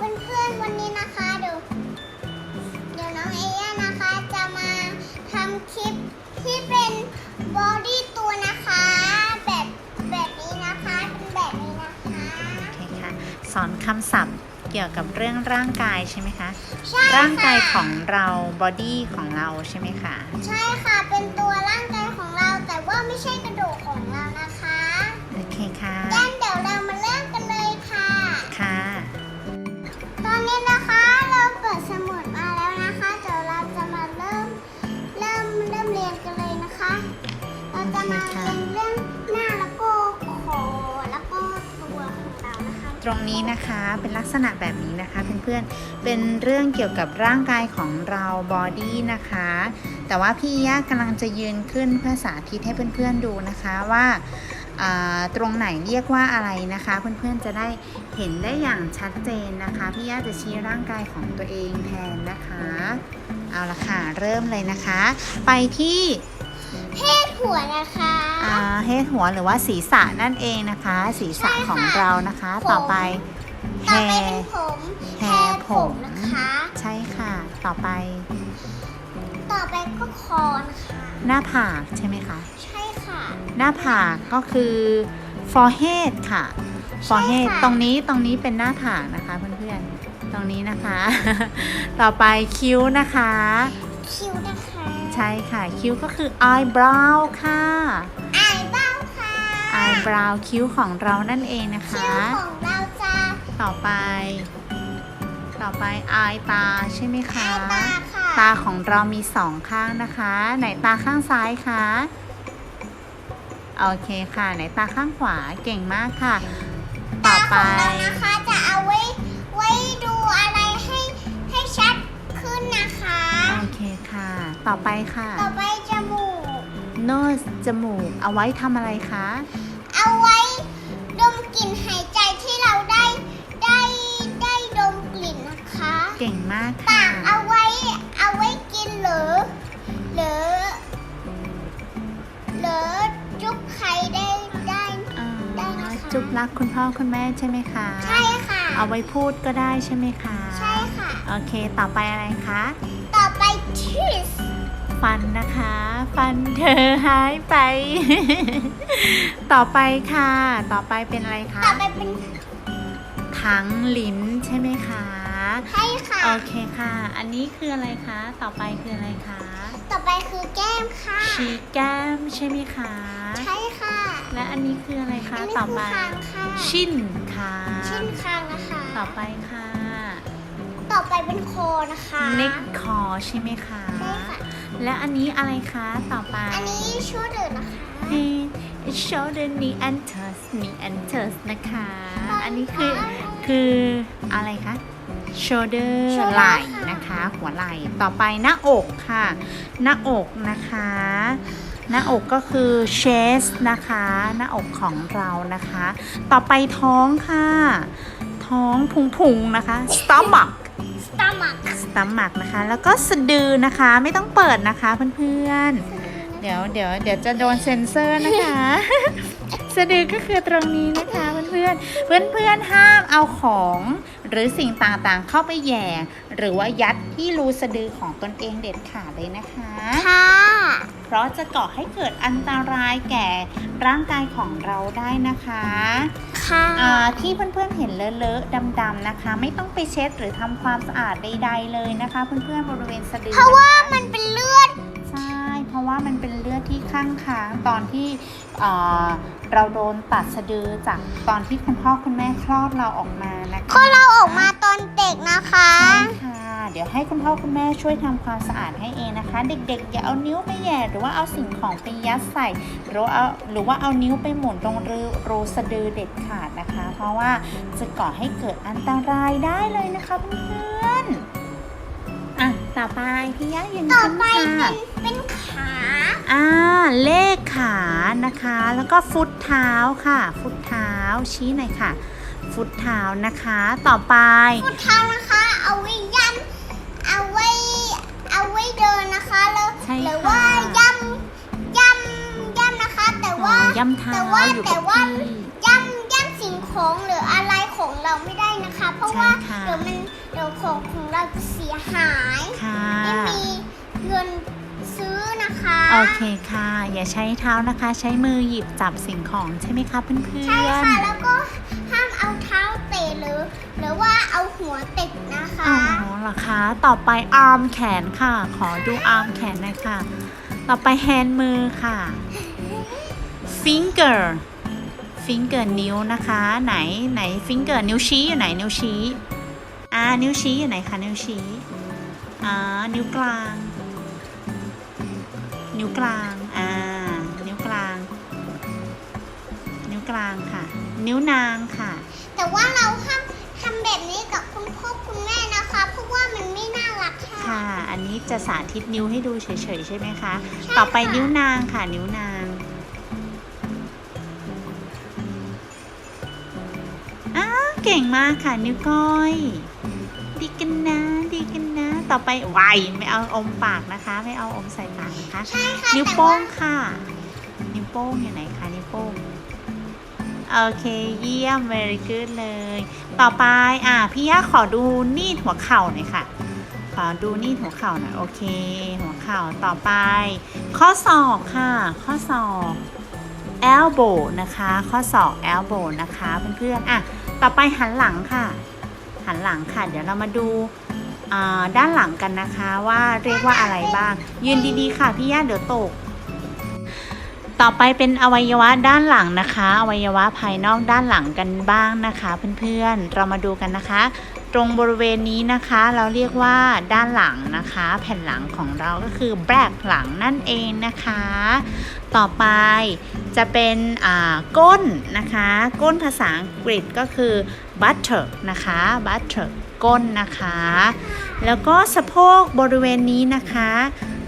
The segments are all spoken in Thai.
เพื่อนๆวันนี้นะคะเดี๋ยวเดี๋ยวน้องเอย่านะคะจะมาทำคลิปที่เป็นบอดี้ตัวนะคะ แบบแบบนี้นะคะเป็นแบบนี้นะคะโอเคค่ะสอนคำศัพท์เกี่ยวกับเรื่องร่างกายใช่ไหมคะ ใช่ร่างกายค่ะของเราบอดี้ของเราใช่ไหมคะ ใช่ค่ะเป็นตัวร่างกายของเราแต่ว่าไม่ใช่กระดูกของเรานะคะ โอเคค่ะ เราจะมาเรียนเรื่องหน้าแล้วก็คอแล้วก็ตัวของเรานะคะ ตรงนี้นะคะเป็นลักษณะแบบนี้นะคะเพื่อนๆ เป็นเรื่องเกี่ยวกับร่างกายของเราบอดี้นะคะ แต่ว่าพี่ย่ากำลังจะยืนขึ้นเพื่อสาธิตให้เพื่อนๆดูนะคะว่าอ่าตรงไหนเรียกว่าอะไรนะคะ เพื่อนๆจะได้เห็นได้อย่างชัดเจนนะคะพี่ย่าจะชี้ร่างกายของตัวเองแทนนะคะ เอาละค่ะ เริ่มเลยนะคะ ไปที่ เพศหัวนะคะอ่าเฮดหัวหรือว่าศีรษะนั่นเองนะคะ ศีรษะใช่ค่ะของเรานะคะผมต่อไปแฮต่อไปเป็นร์ผมแฮแฮร์ร์ผผมมนะคะ ใช่ค่ะ ต่อไปต่อไปก็คอนะคะหน้าผากใช่ไหมคะ ใช่ค่ะ หน้าผากก็คือ forehead ค่ะ forehead ค่ะ ตรงนี้ตรงนี้เป็นหน้าผากนะคะเพื่อนๆ ตรงนี้นะคะ ต่อไปคิ้วนะคะ คิ้วนะคะใช่ค่ะ คิ้วก็คือ eyebrow ค่ะไอบ้างค่ะ eyebrow คิ้วของเรานั่นเองนะคิ้คะ วของเราจะต่อไป ต่อไป eye ตาใช่ไหมไอคะตาค่ะตาของเรามีสองข้างนะคะ ไหนตาข้างซ้ายคะโอเคค่ะ ไหนตาข้างขวาเก่งมากค่ะ ต่อไป ตาของเรานะคะจะเอาไว้ไว้ดูอะไร ต่อไปค่ะ ต่อไปจมูก nose จมูก เอาไว้ทำอะไรคะ เอาไว้ดมกลิ่นหายใจที่เราได้ได้ได้ดมกลิ่นนะคะ เก่งมากปาค่ะกเอาไว้เอาไว้กินหรือหรือหรือจุ๊บใครได้ได้อ่าได้นะคะจุบรักคุณพ่อคุณแม่ใช่ไหมคะ ใช่ค่ะ เอาไว้พูดก็ได้ใช่ไหมคะ ใช่ค่ะ โอเค ต่อไปอะไรคะ ต่อไปชีส ฟันนะคะ ฟันเธอหายไป ต่อไปค่ะ ต่อไปเป็นอะไรคะ ต่อไปเป็นทั้งลิ้นใช่ไหมคะใช่ค่ะ โอเคค่ะ อันนี้คืออะไรคะ ต่อไปคืออะไรคะ ต่อไปคือแก้มค่ะ ชีแก้มใช่ไหมคะ ใช่ค่ะ และอันนี้คืออะไรคะอันนี้ต่อคือไปคางค่ะชิ้นค่ะชิ้นคางนะคะ ต่อไปค่ะ ต่อไปเป็นคอนะคะ เน็กคอใช่ไหมคะ ใช่ค่ะ และอันนี้อะไรคะต่อไป อันนี้ชูเดอร์นะคะ Head shoulder knee and toes knee and toes นะคะต่ออันนี้คือค่ะคืออะไรคะ shoulder shoulder ไหล่ค่ะนะคะ หัวไหล่ต่อไปหน้าอกค่ะ หน้าอกนะคะ หน้าอกก็คือ chest นะคะ หน้าอกของเรานะคะ ต่อไปท้องค่ะ ท้องพุงๆนะคะ stomach สตามัก stomach นะคะ แล้วก็สะดือนะคะไม่ต้องเปิดนะคะเพื่อนๆ เดี๋ยวเดี๋ยวเดี๋ยวจะโดนเซ็นเซอร์นะคะ สะดือก็คือตรงนี้นะคะเพื่อนๆเพื่อนเพื่อนๆห้ามเอาของหรือสิ่งต่างๆเข้าไปแหย่ หรือว่ายัดที่รูสะดือของตนเองเด็ดขาดเลยนะคะ ค่ะ เพราะจะก่อให้เกิดอันตรายแก่ร่างกายของเราได้นะคะ ค่ะอ่า ที่เพื่อนๆเห็นเลอะๆดำๆนะคะ ไม่ต้องไปเช็ดหรือทำความสะอาดใด ๆ เลยนะคะ เพื่อนๆบริเวณสะดือเพราะว่านะคะมันเป็นเลือดใช่เพราะว่ามันเป็นเลือดที่ข้างค้างตอนที่เอ่อเราโดนตัดสะดือจากตอนที่คุณพ่อคุณแม่คลอดเราออกมานะคะก็เราออกมาตอนเด็กนะคะใช่ค่ะ เดี๋ยวให้คุณพ่อคุณแม่ช่วยทำความสะอาดให้เองนะคะ เด็กๆ อย่าเอานิ้วไปแหย่หรือว่าเอาสิ่งของไปยัดใส่ หรือว่าเอาหรือว่าเอานิ้วไปหมุนตรงรูรูสะดือเด็ดขาดนะคะ เพราะว่าจะก่อให้เกิดอันตรายได้เลยนะคะเพื่อนๆอะต่อไปพี่ย่ายืนต่อขึ้นไปค่ะเป็นเป็นขาอ่าเลขขานะคะ แล้วก็ฟุตเท้าค่ะ ฟุตเท้าชี้หน่อยค่ะ ฟุตเท้านะคะ ต่อไป ฟุตเท้านะคะ เอาไว้ย่ำเอาไว้ เอาไว้เดินนะคะแล้วใช่หรือค่ะว่าย่ำย่ำย่ำนะคะ แต่ว่าอ๋อย่ำเท้าแต่ว่าอยู่แต่กับว่าที่ ย่ำย่ำสิ่งของหรืออะไรของเราไม่ได้นะคะ เพราะว่าใช่ค่ะ เดี๋ยวมันดี๋ยวของของเราจะเสียหายค่ะ ไม่มีเงินซื้อนะคะโอเคค่ะ อย่าใช้เท้านะคะ ใช้มือหยิบจับสิ่งของใช่ไหมคะเพื่อนใช่ๆค่ะแล้วก็ห้าม หรือหรือว่าเอาหัวเตะนะคะอ๋อเหรอคะ ต่อไปอาร์มแขนค่ะ ขอดูอาร์มแขนหน่อยค่ะ ต่อไปแฮนด์มือค่ะ finger finger นิ้วนะคะ ไหนไหน finger นิ้วชี้อยู่ไหนนิ้วชี้อ่านิ้วชี้อยู่ไหนคะนิ้วชี้อ่านิ้วกลาง นิ้วกลางอ่านิ้วกลาง นิ้วกลางค่ะ นิ้วนางค่ะ แต่ว่าเราห้าม ทำแบบนี้กับคุณพ่อคุณแม่นะคะเพราะว่ามันไม่น่ารักค่ะ ค่ะ อันนี้จะสาธิตนิ้วให้ดูเฉยๆใช่ไหมคะ ใช่ต่อไปค่ะนิ้วนางค่ะ นิ้วนาง อ้าวเก่งมากค่ะ นิ้วก้อย ดีกันนะ ดีกันนะ ต่อไปไวไม่เอาอมปากนะคะ ไม่เอาอมใส่ปากนะคะ ใช่ค่ะนิ้วแต่โป้ว่างค่ะ นิ้วโป้งอยู่ไหนคะ นิ้วโป้ง โอเค เยี่ยม very good เลย ต่อไป อะ พี่ย่าขอดูนีดหัวเข่าหน่อยค่ะ ขอดูนีดหัวเข่าหน่อย โอเค หัวเข่า ต่อไป ข้อศอกค่ะ ข้อศอก elbow นะคะ ข้อศอก elbow นะคะเพื่อนๆ อะ ต่อไปหันหลังค่ะ หันหลังค่ะ เดี๋ยวเรามาดูอ่าด้านหลังกันนะคะว่าเรียกว่าอะไรบ้าง ยืนดีๆค่ะพี่ย่าเดี๋ยวตก ต่อไปเป็นอวัยวะด้านหลังนะคะ อวัยวะภายนอกด้านหลังกันบ้างนะคะ เพื่อนๆ เรามาดูกันนะคะ ตรงบริเวณนี้นะคะ เราเรียกว่าด้านหลังนะคะ แผ่นหลังของเราก็คือแบกหลังนั่นเองนะคะ ต่อไปจะเป็นอ่าก้นนะคะ ก้นภาษาอังกฤษก็คือ butter นะคะ butter ก้นนะคะ แล้วก็สะโพกบริเวณนี้นะคะ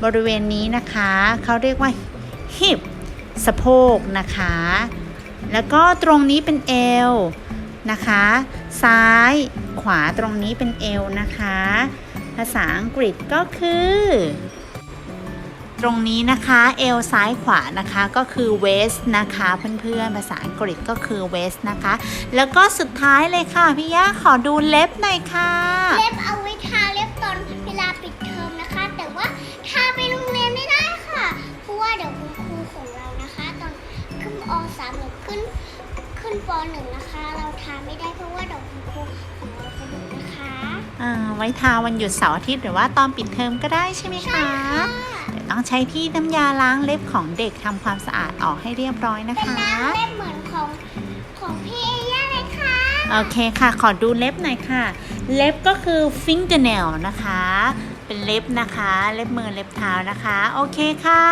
บริเวณนี้นะคะเขาเรียกว่า hip สะโพกนะคะ แล้วก็ตรงนี้เป็นเอวนะคะ ซ้ายขวาตรงนี้เป็นเอวนะคะ ภาษาอังกฤษก็คือ ตรงนี้นะคะเอวซ้ายขวานะคะก็คือ waist นะคะเพื่อนๆภาษาอังกฤษก็คือ waist นะคะ แล้วก็สุดท้ายเลยค่ะพี่ย่าขอดูเล็บหน่อยค่ะ เล็บเอาไว้ทาเล็บ หรือขึ้นขึ้นปหนึ่งนะคะ เราทาไม่ได้เพราะว่าเดี๋ยวคุณครูของเราจะดูนะคะอ่าไว้ทาวันหยุดเสาร์อาทิตย์หรือว่าตอนปิดเทอมก็ได้ใช่ไหมคะ เดี๋ยวต้องใช้ที่น้ำยาล้างเล็บของเด็กทำความสะอาดออกให้เรียบร้อยนะเป็นคะ น้ำเล็บเหมือนของของพี่เอย่าเลยค่ะโอเคค่ะ ขอดูเล็บหน่อยค่ะ เล็บก็คือ fingernail นะคะ เป็นเล็บนะคะ เล็บมือเล็บเท้านะคะ โอเคค่ะ